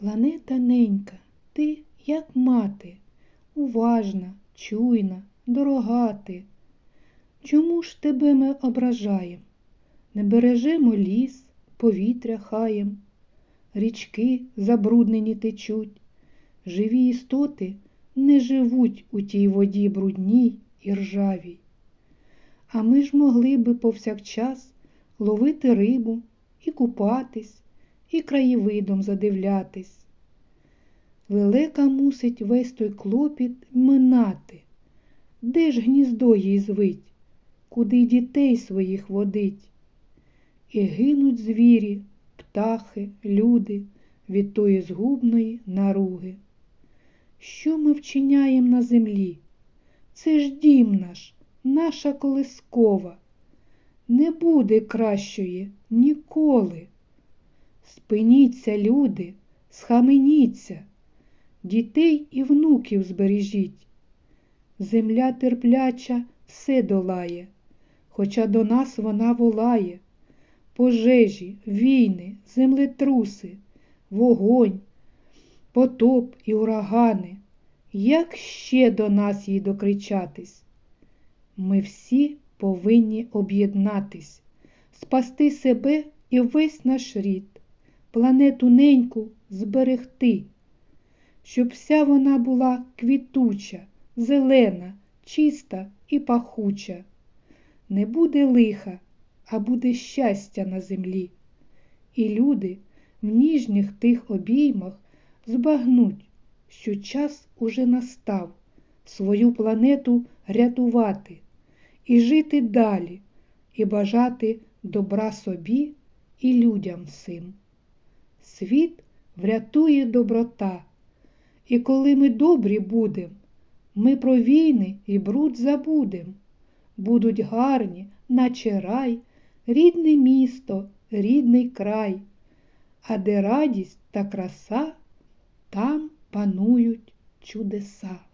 Планета ненька, ти, як мати, уважна, чуйна, дорога ти. Чому ж тебе ми ображаєм? Не бережемо ліс, повітря хаєм, річки забруднені течуть, живі істоти не живуть у тій воді брудній і ржавій. А ми ж могли би повсякчас ловити рибу і купатись, і краєвидом задивлятись. Лелека мусить весь той клопіт минати. Де ж гніздо їй звить, куди дітей своїх водить? І гинуть звірі, птахи, люди від тої згубної наруги. Що ми вчиняєм на землі? Це ж дім наш, наша колискова. Не буде кращої ніколи. Спиніться, люди, схаменіться, дітей і внуків збережіть. Земля терпляча все долає, хоча до нас вона волає. Пожежі, війни, землетруси, вогонь, потоп і урагани. Як ще до нас їй докричатись? Ми всі повинні об'єднатись, спасти себе і весь наш рід, планету неньку зберегти, щоб вся вона була квітуча, зелена, чиста і пахуча. Не буде лиха, а буде щастя на землі. І люди в ніжніх тих обіймах збагнуть, що час уже настав свою планету рятувати і жити далі, і бажати добра собі і людям всім. Світ врятує доброта, і коли ми добрі будем, ми про війни і бруд забудем. Будуть гарні, наче рай, рідне місто, рідний край, а де радість та краса, там панують чудеса.